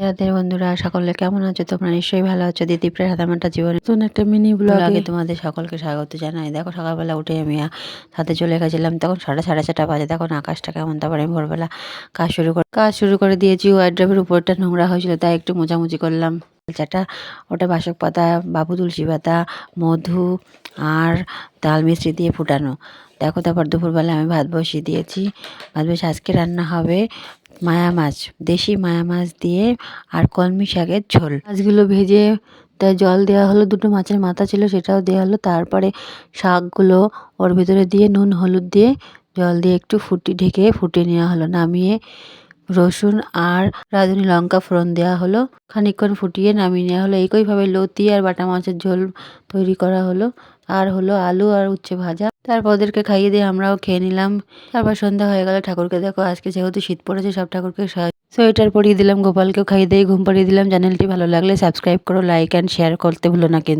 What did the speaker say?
রাধে বন্ধুরা সকলে কেমন আছো? তোমরা নিশ্চয়ই ভালো আছো। দিদীপ্রের হাতামাটা জীবনে নতুন একটা মিনি ব্লগে তোমাদের সকলকে স্বাগত জানাই। দেখো সকালবেলা উঠে আমি ছাদে চলে গেছিলাম। তখন সাড়ে সাড়ে ছটা বাজে। তখন আকাশটা কেমন? তারপরে আমি ভোরবেলা কাজ শুরু করে কাজ শুরু করে দিয়েছি। ওয়াইড্রপের উপরটা নোংরা হয়েছিল তাই একটু মোছামুছি করলাম। চাটা ওটা বাসক পাতা বাবু তুলসী পাতা মধু আর তাল মিশ্রি দিয়ে ফুটানো। দেখো তারপর দুপুরবেলা আমি ভাত বসিয়ে দিয়েছি। ভাত বসে আজকে রান্না হবে মায়া মাছ, দেশি মায়া মাছ দিয়ে আর কলমি শাকের ঝোল। মাছগুলো ভেজে তাই জল দেওয়া হলো, দুটো মাছের মাথা ছিল সেটাও দেওয়া হলো। তারপরে শাকগুলো ওর ভিতরে দিয়ে নুন, হলুদ দিয়ে জল দিয়ে একটু ফুটি, ঢেকে ফুটিয়ে নেওয়া হলো, নামিয়ে রসুন আর রাঁধুনি লঙ্কা ফোড়ন দেওয়া হলো। খানিকক্ষণ ফুটিয়ে নামিয়ে নেওয়া হলো। একইভাবে লতি আর বাটা মাছের ঝোল তৈরি করা হলো। আর হলো আলু আর উচ্ছে ভাজা। তারপর ওদেরকে খাইয়ে দিয়ে আমরাও খেয়ে নিলাম। তারপর সন্ধ্যা হয়ে গেল ঠাকুরকে। দেখো, আজকে যেহেতু শীত পড়েছে, সব ঠাকুরকে সোয়েটার পরিয়ে দিলাম, গোপালকেও খাইয়ে দিয়ে ঘুম পাড়িয়ে দিলাম। চ্যানেলটি ভালো লাগলে সাবস্ক্রাইব করো, লাইক অ্যান্ড শেয়ার করতে ভুলো না কিন্তু।